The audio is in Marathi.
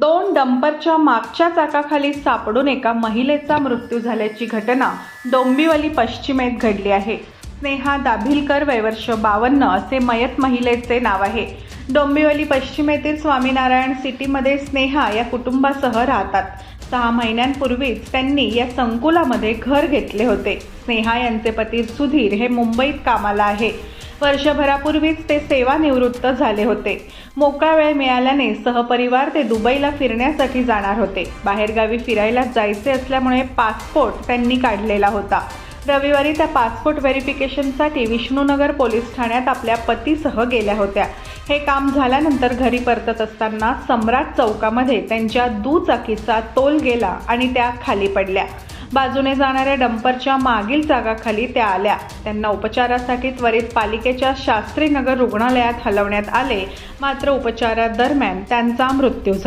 दोन डंपरच्या मागच्या चाकाखाली सापडून एका महिलेचा मृत्यू झाल्याची घटना डोंबिवली पश्चिमेत घडली आहे. स्नेहा दाभिलकर वयवर्ष बावन्न असे मयत महिलेचे नाव आहे. डोंबिवली पश्चिमेतील स्वामीनारायण सिटीमध्ये स्नेहा या कुटुंबासह राहतात. सहा महिन्यांपूर्वीच त्यांनी या संकुलामध्ये घर घेतले होते. स्नेहा यांचे पती सुधीर हे मुंबईत कामाला आहे. वर्षभरापूर्वीच ते सेवानिवृत्त झाले होते. मोकळा वेळ मिळाल्याने सहपरिवार ते दुबईला फिरण्यासाठी जाणार होते. बाहेरगावी फिरायला जायचे असल्यामुळे पासपोर्ट त्यांनी काढलेला होता. रविवारी त्या पासपोर्ट व्हेरिफिकेशनसाठी विष्णुनगर पोलीस ठाण्यात आपल्या पतीसह गेल्या होत्या. हे काम झाल्यानंतर घरी परतत असताना सम्राट चौकामध्ये त्यांच्या दुचाकीचा तोल गेला आणि त्या खाली पडल्या. बाजूने जाणाऱ्या डंपरच्या मागील जागाखाली त्या आल्या. त्यांना उपचारासाठी त्वरित पालिकेच्या शास्त्रीनगर रुग्णालयात हलवण्यात आले. मात्र उपचारादरम्यान त्यांचा मृत्यू झाला.